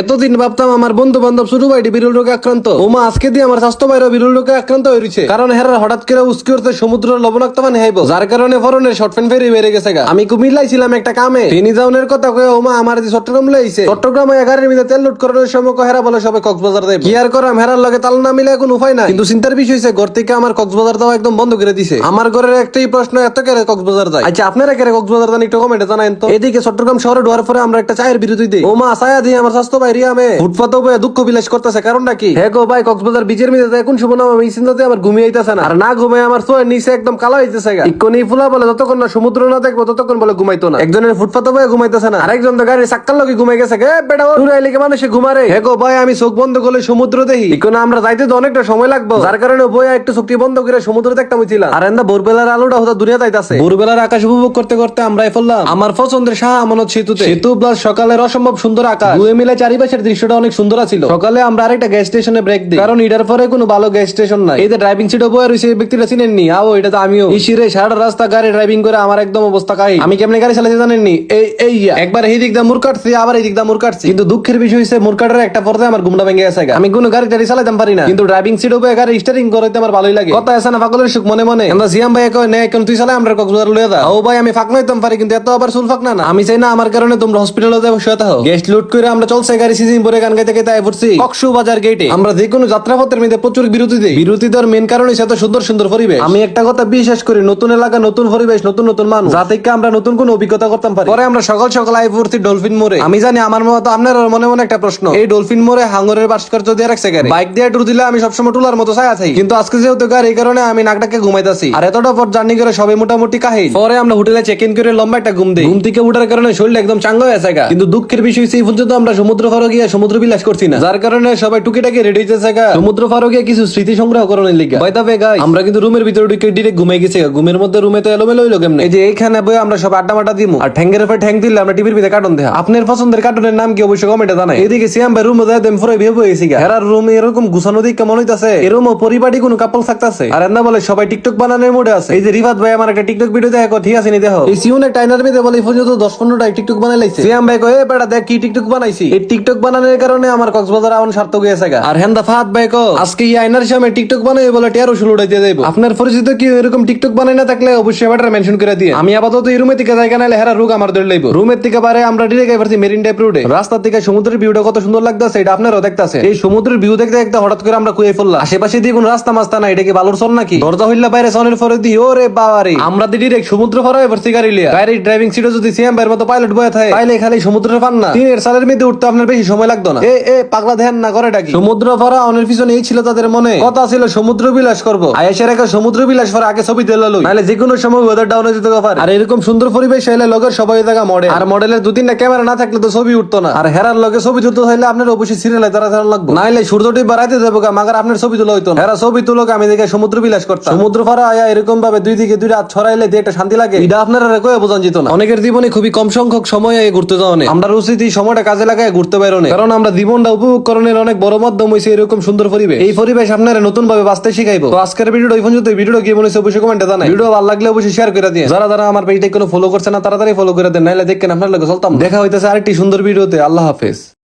এতদিন ভাবতাম আমার বন্ধু বান্ধব শুরু ভাইটি বিরল রোগে আক্রান্ত। ওমা, আজকে দিয়ে আমার স্বাস্থ্য ভাইরও বিরল রোগে আক্রান্ত হয়েছে কারণ হেরা হঠাৎ করে উস্কি উঠতে সমুদ্র লবণাক্ত পানি হাইব যার কারণে ফরনের শর্ট ফ্যান ফেরি বেড়ে গেছে গা। আমি কুমিল্লাইছিলাম একটা কামে। ফেনি যাওনের কথা কয়ে, ওমা, আমার যে চট্টগ্রাম লাইছে চট্টগ্রামে এগারের মধ্যে তেল লুট করার সময় হেরা বলে সবাই কক্সবাজার দেয় কি আর করাম, হেরার লগে তাল না মিলে এখন উপায় নাই। কিন্তু চিন্তার বিষয় হয়েছে ঘর থেকে আমার কক্সবাজার দেওয়া একদম বন্ধ করে দিছে। আমার ঘরের একটাই প্রশ্ন, এত কেরে কক্সবাজার যায়? আচ্ছা আপনারা কেরে কক্সবাজার যান, একটু কমেন্টে জানাইন তো। এদিকে চট্টগ্রাম শহরে ঢোয়ার পরে আমরা একটা চায়ের বিরতি দিই। ও মা ছায়া দিয়ে আমার স্বাস্থ্য বয়ে দুঃখ বিলাস করতেছে কারণটা কি? গো ভাই কক্সবাজার বিচের কোন শুভ নাম? আমি চিন্তাতে আমার ঘুমিয়ে আইতাছে না। আর না ঘুমাই আমার সোয়ের নিচে একদম কালো হইতেছে গা। ইকনি ফুলা বলে যতক্ষণ না সমুদ্র না দেখব ততক্ষণ বলে ঘুমাইতো না। একজনের বয়ে ঘুমাইতেছে না। আরেকজন তো গাড়ির চাক্কার লগে ঘুমাই গেছে গে বেটা দূরে আইলে কি মানুষে ঘুমারে গো ভাই আমি চোখ বন্ধ করলে সমুদ্র দেখি। ইকনে আমরা যাইতে তো অনেকটা সময় লাগবে। যার কারণে বইয়া একটু চোখটি বন্ধ করে সমুদ্র দেখতাম হইছিলাম আর এন্দা ভোরবেলার আলোটা হতো দুনিয়া যাইতাছে। ভোরবেলার আকাশ উপভোগ করতে করতে আমরাই ফেললাম। আমার পছন্দের শাহ আমানত সেতুতে। সেতু প্লাস সকালের অসম্ভব সুন্দর আকাশ। দুয়ে মিলে চারিপাশের দৃশ্যটা অনেক সুন্দর ছিল সকালে আমরা আরেকটা গ্যাস স্টেশনে ব্রেক দিই। কারণ এটার পরে কোনো ভালো গ্যাস স্টেশন নাই। এই যে ড্রাইভিং সিটে বয়ে রয়েছে, এই ব্যক্তিটা চিনেননি? আও, এটা তো আমিও। ইসিরে সারা রাস্তা গাড়ি ড্রাইভিং করে আমার একদম অবস্থা কাই আমি কেমনে গাড়ি চালাতে জানেননি? এই এই একবার এই দিক দা মুর কাটছি, আবার এই দিক দা মুর কাটছি। কিন্তু দুঃখের বিষয় হচ্ছে মুর কাটার একটা পর্যায়ে আমার ঘুমটা ভেঙে গেছে আমি কোনো গাড়ি টাড়ি চালাতাম পারি না। কিন্তু ড্রাইভিং সিট উপরে গাড়ি স্টারিং করতে আমার ভালোই লাগে। কথা আছে না পাগলের সুখ, মনে মনে? আমরা জিয়াম ভাই কয়, নে, এখন তুই চালাই আমরা কক্সবাজার লয়ে দা ও ভাই, আমি ফাঁক নাইতাম পারি, কিন্তু এত আবার চুল ফাঁক না না। আমি চাই না আমার কারণে তোমরা হসপিটালে যাব শুয়ে থাকো গেস্ট লুট করে আমরা চলছে গাড়ি সিজন পরে গান গাইতে গাইতে আয় পড়ছি। কক্সু বাজার গেটে আমরা যে কোনো যাত্রাপথের মধ্যে প্রচুর বিরতি দিই। বিরতি দেওয়ার মেন কারণ হচ্ছে এত সুন্দর সুন্দর পরিবেশ। আমি একটা কথা বিশ্বাস করি নতুন এলাকা নতুন পরিবেশ নতুন নতুন মানুষ। যা থেকে আমরা নতুন কোন অভিজ্ঞতা করতাম পারি। পরে আমরা সকাল সকাল আই পড়ছি ডলফিন মোড়ে। আমি জানি আমার মতো আপনার মনে মনে একটা প্রশ্ন। এই ডলফিন মোড়ে হাঙ্গরের ভাস্কর্য দিয়ে রাখছে গাড়ি। বাইক দিয়ে টুর দিলে আমি সবসময় টুলার মতো ছায়া থাকি। কিন্তু আজকে যেহেতু গাড়ি এই কারণে আমি নাকটাকে ঘুমাইতাছি। আর এতটা পর জার্নি করে সবাই মোটামুটি কাহিল। পরে আমরা হোটেলে চেক ইন করে লম্বা একটা ঘুম দিই। ঘুম থেকে উঠার কারণে শরীর একদম চাঙ্গা হয়ে কিন্তু দুঃখের বিষয় এই পর্যন্ত আমরা সমুদ্র পাড়ে গিয়ে সমুদ্র বিলাস করছি না। যার কারণে সবাই টুকিটাকি রেডি হইতেছে গা। সমুদ্র পাড়ে গিয়ে কিছু স্মৃতি সংগ্রহ করানোর লিগা। বাইদা বে গাই আমরা কিন্তু রুমের ভিতরে ঢুকে ডিরেক্ট ঘুমাই গেছি ঘুমের মধ্যে রুমে তো এলোমেলো হইল কেমনে? এই যে এইখানে বই আমরা সব আড্ডা মাড্ডা দিমু। আর ঠ্যাঙ্গের উপর ঠ্যাং দিলে আমরা টিভির ভিতরে কার্টুন দেখা আপনার পছন্দের কার্টুনের নাম কি অবশ্যই কমেন্টে জানাই। এদিকে সিয়াম ভাই রুমে যায় দেম ফুরে ভেবে গেছি গা। হেরার রুম এরকম গুছানো দিক কেমন হইতাছে। এরকম পরিপাটি কোনো কাপল থাকতাছে। আর এন্দা বলে সবাই টিকটক বানানোর মুডে আছে। এই যে রিফাত ভাই আমার একটা টিকটক ভিডিও দেখো ঠিক আছে নি দেখো। এই সিউন একটা টাইনার মধ্যে বলে এই পর্যন্ত দশ পনেরোটা টিকটক বানাই লাইছে। সিয়াম ভাই কয়ে বেটা দেখ কি টিকটক বানাইছি। এই টিকটক বানানোর কারণে আমার কক্সবাজার আউন সার্থক হয়েছে গা। আর হেন্দা ফাহাদ ভাই কো আজকে এই আইনার সামনে টিকটক বানাই বলে টেরো ষোলো উঠাইতে যাইবো। আপনার পরিচিত কি এরকম টিকটক বানাই না থাকলে অবশ্যই বেটার মেনশন করে দিয়ে আমি আপাতত এই রুমে থেকে জায়গা নাইলে হেরা রুগ আমার ধরে লইবো। রুমের থেকে পারে আমরা ডিরেক্ট এবারছি মেরিন ড্রাইভ রোডে রাস্তা থেকে সমুদ্রের ভিউটা কত সুন্দর লাগতেছে, এটা আপনারও দেখতাছে এই সমুদ্রের ভিউ দেখতে দেখতে হঠাৎ করে আমরা কুয়ে ফেললাম আশেপাশে দিয়ে কোনো রাস্তা মাস্তা নাই, এটা কি বালুর চল নাকি? দরজা হইলা বাইরে সনের পরে দি ওরে বাবারে। আমরা দি ডিরেক্ট সমুদ্র ফরাই এবারছি গাড়ি লিয়া। গাড়ি ড্রাইভিং সিটে যদি সিএম ভাইয়ের মতো পাইলট বয়ে থাকে, তাইলে খালি সমুদ্রের পান না। তিনের সালের মধ্যে উঠতে আপনার বেশি সময় লাগতো না। এ এ পাগলা ধ্যান না করে ডাকি সমুদ্র অনের পিছনে এই ছিল তাদের মনে। কথা ছিল সমুদ্র বিলাস করব। আয়েসের একটা সমুদ্র বিলাস আগে ছবি দিল নাহলে যে কোনো সময় ওয়েদার ডাউন যেতে পারে। আর এরকম সুন্দর পরিবেশ হইলে লোকের সবাই মডেল। আর মডেলের দু তিনটা ক্যামেরা না থাকলে তো ছবি উঠতো না। আর হেরার লগে ছবি তুলতে হইলে আপনার অবশ্যই সিরিয়ালে তারা তারা লাগবে। নাইলে সূর্যটি বাড়াইতে গা মাগার আপনার ছবি তোলা হইতো না। হেরা ছবি তুলো আমি দেখে সমুদ্র বিলাস করতাম। সমুদ্র ফারা আয়া এরকম ভাবে দুই দিকে দুইটা হাত ছড়াইলে দিয়ে একটা শান্তি লাগে। এটা আপনারা কয়ে বোঝান যেত না। অনেকের জীবনে খুবই কম সংখ্যক সময় ঘুরতে যাওয়া আমরা উচিত এই সময়টা কাজে লাগায় ঘুরতে পারো না কারণ আমরা জীবনটা উপভোগ করণের অনেক বড় মাধ্যম হয়েছে এরকম সুন্দর পরিবেশ। এই পরিবেশ আপনারা নতুন ভাবে বাঁচতে শিখাইবো। তো আজকের ভিডিওটা এখন যদি ভিডিও কি মনে হচ্ছে অবশ্যই কমেন্টে জানাই। ভিডিও ভালো লাগলে অবশ্যই শেয়ার করে দিয়ে যারা যারা আমার পেজটা কোনো ফলো করছে না তাড়াতাড়ি ফলো করে দেন নাইলে দেখেন আপনার লাগে চলতাম। দেখা হইতেছে আরেকটি সুন্দর ভিডিওতে। আল্লাহ হাফেজ।